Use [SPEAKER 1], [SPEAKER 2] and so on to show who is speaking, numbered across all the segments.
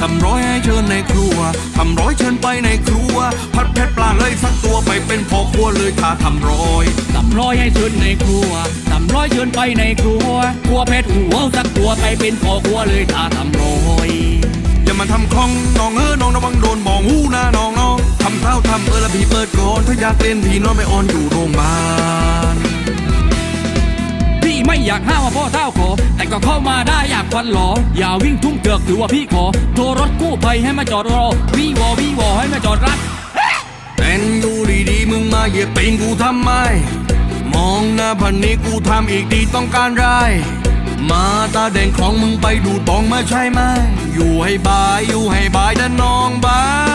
[SPEAKER 1] ทำร้อยให้เชิญในครัว ทำร้อยเชิญไปในครัวผัดเผ็ดปลาเลยสักตัวไปเป็นพ่อครัวเลยถ้าทำร้อย
[SPEAKER 2] ตำร้อยให้เชิญในครัวตำร้อยเชิญไปในครัว ครัวเพชรหัวสักตัวไปเป็นพ่อครัวเลยถ้าตำร้อย
[SPEAKER 1] อย่ามาทำคล่องน้องเออน้องระวังโดนมองหูนะน้องน้องทำเท้าทำเออละพี่เปิดก่อนถ้าอยากเล่นพี่นอนไม่ออนอยู่โรงพยาบาล
[SPEAKER 2] พี่ ไม่อยากห้ามว่าพ่อเท้าขอ แต่ก็เข้ามาได้อยากควันหลอ อย่าวิ่งทุ่งเกือกถือว่าพี่ขอ โทรรถกู้ภัยให้มาจอดรอวีวอวีวอให้มาจอดรัด
[SPEAKER 1] แต่นดูดีๆมึงมาเหยียบตีนกูทำไม มองหน้าพันนี้กูทำอีกดีต้องการไรมาตาแดงของมึงไปดูดบองมาใช่ไหมอยู่ให้บายอยู่ให้บายนะน้องบาว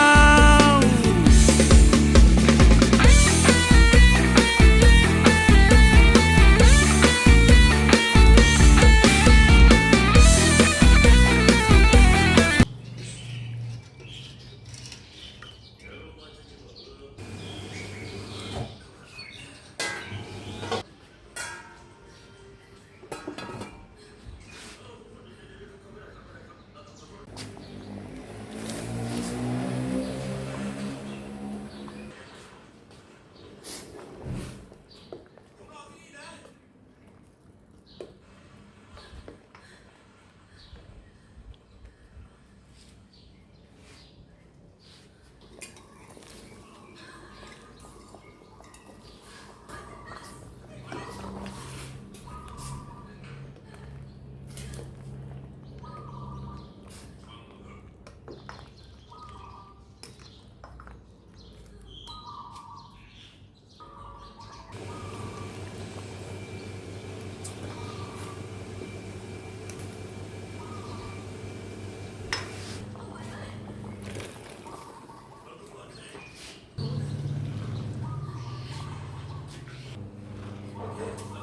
[SPEAKER 3] อ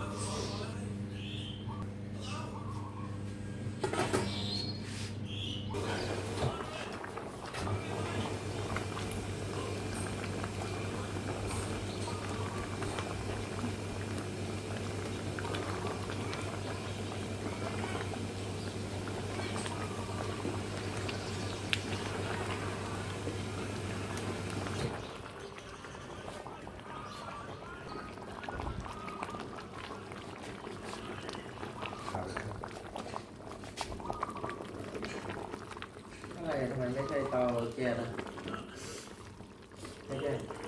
[SPEAKER 3] ไรทำไมไม่ใช่เตาแก๊สอะไม่ใช่นี่ทำไมไม่ใช่เตาแก๊สไม่ใช่